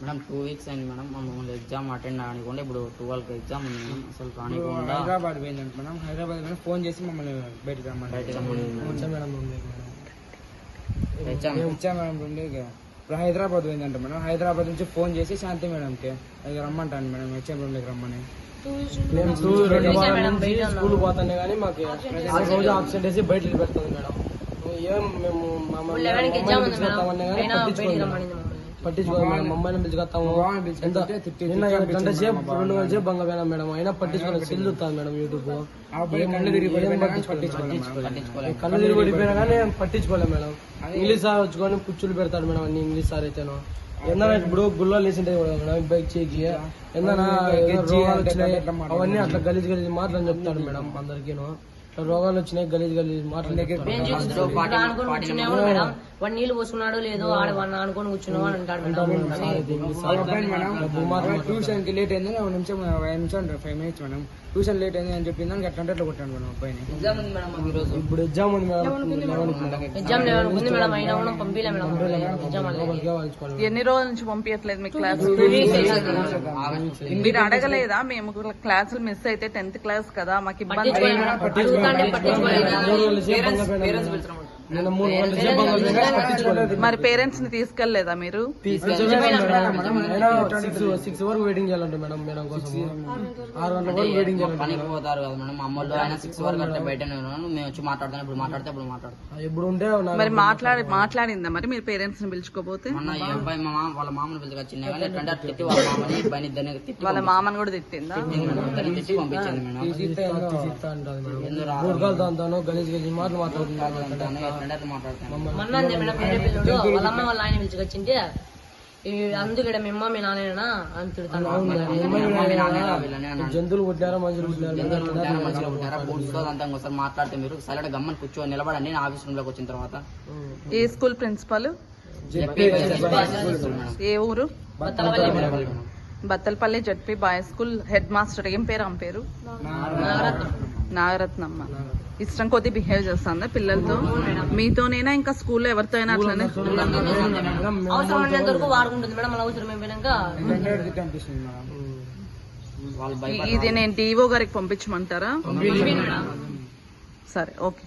Madam two weeks అయింది madam. మమ్మల్ని exam attend కానివ్వండి ఇప్పుడు ట్వెల్వ్కి ఎగ్జామ్ ఉంది మేడం. అసలు కానివ్వకుండా హైదరాబాద్ పోయిందంట మేడం. హైదరాబాద్ కానీ ఫోన్ చేసి మమ్మల్ని బయటకు రమ్మని బయటకు రమ్మని వచ్చా మేడం వచ్చా మేడం. ఉండే ఇప్పుడు హైదరాబాద్ పోయిందంట మేడం. హైదరాబాద్ నుంచి ఫోన్ చేసి శాంతి మేడంకి ఇక రమ్మంటాను మేడం. హెచ్ఎం రూమ్లోకి రమ్మని. మేము టూ రెండు వారాల నుంచి స్కూల్ పోతానే కానీ మాకు ఆ రోజు ఆబ్సెంట్ వేసి బయట పెడుతుంది మేడం. ఏం మేము మా రమ్మనింది మమ్మల్ని పిలుచుకొస్తాము. నిన్న తిట్టి గంట సేపు రెండు గంటల సేపు బంగ పోయినా మేడం. అయినా పట్టించుకోలేదు చెల్లుతాను మేడం. యూట్యూబ్. కళ్ళు తిరిగి పడిపోయినా కానీ పట్టించుకోలేదు మేడం. పట్టించుకోలేదు కళ్ళు తిరిగి పడిపోయినా కానీ పట్టించుకోలేదు మేడం. ఇంగ్లీష్ సార్ వచ్చుకొని పుచ్చులు పెడతాడు మేడం అన్ని ఇంగ్లీష్ సార్ అయితేను. ఏందన్నా ఇప్పుడు గుళ్ళో లేచింటే మేడం బైక్ చేకి ఏందన్నా ఏదో రోగాలు వచ్చినాయి. అవన్నీ అట్లా గలీజ్ గలీజ్ మాటలు చెప్తాడు మేడం అందరికీను. రోగాలు వచ్చినాయి గలీజ్ గలీజ్ మాటలు వాడు నీళ్ళు పోసుకున్నాడో లేదో ఆడ వాడిని అనుకొని కూర్చున్నావు అని అంటాడు మేడం. ట్యూషన్కి లేట్ అయింది ఒక నిమిషం ఐదు నిమిషం five minutes madam. Tuition late అయింది అని చెప్పింది దానికి అట్లా అంటే కొట్టాను మేడం అబ్బాయిని. ఎగ్జామ్ ఉంది మేడం మాకు ఈరోజు. ఇప్పుడు ఎగ్జామ్ ఉంది. ఎగ్జామ్ లేవనుకుంది మేడం. అయినా కూడా మేడం. మేడం. ఎన్ని రోజుల నుంచి పంపించట్లేదు మీ క్లాస్? మీరు అడగలేదా? మేము క్లాసులు మిస్ అయితే టెన్త్ క్లాస్ కదా మాకు ఇబ్బంది మేడం పట్టించుకోలేదు. మరి పేరెంట్స్ని తీసుకెళ్ళేదా మీరు? సిక్స్ సిక్స్ వరకు వెయిటింగ్ చేయాలంటే మేడం మేడం కోసం. ఆరు గంటల వరకు వెయిటింగ్ చేయాలంటే పనికి పోతారు కదా మేడం? మా అమ్మోళ్ళు ఆయన సిక్స్ వరకు అంటే బయటనే ఉన్నాను మేము వచ్చి మాట్లాడతాను ఇప్పుడు మాట్లాడితే ఇప్పుడు మాట్లాడతాం. ఇప్పుడు ఉంటే మరి మాట్లాడి మాట్లాడిందా మరి మీరు పేరెంట్స్ని పిలుచుకోపోతే? మొన్న ఈ అబ్బాయి మా మామ వాళ్ళ మామని పిలుచుకొచ్చింది కానీ అట్లా తిట్టి వాళ్ళ మామని ఇబ్బంది ఇద్దరిని తిట్టి వాళ్ళ మామని కూడా తిట్టిందా? పంపించింది మేడం. ఇద్దరిని తిట్టి పంపించింది మేడం. దాంతాను గలీజ్ గలీజ్ మాటలు మాట్లాడుతున్నాను ఎట్లంటే అట్లా మాట్లాడతాను మొన్న అంతే మేడం వేరే పిల్లడు వాళ్ళ అమ్మ వాళ్ళ ఆయన పిలుచుకొచ్చింటే ఈ అందుకడ మీ అమ్మ మీ నాన్న అని తిడతాను. జంతువులు మనుషులు ఒకసారి మాట్లాడితే మీరు సైలెంట్ గమ్మని కూర్చొని నిలబడండి నేను ఆఫీస్ రూమ్లోకి వచ్చిన తర్వాత. ఏ స్కూల్ ప్రిన్సిపల్? ఏ ఊరు? Battalapalli ZP boy school head master ఏం పేరు ఆమె పేరు? నాగరత్నం. నాగరత్నమ్మ. ఇష్టం కొద్ది బిహేవ్ చేస్తుందా పిల్లలతో. మీతోనైనా ఇంకా స్కూల్లో ఎవరితో అయినా అట్లనే ఇది నేను డిఓ గారికి పంపించమంటారా? సరే ఓకే.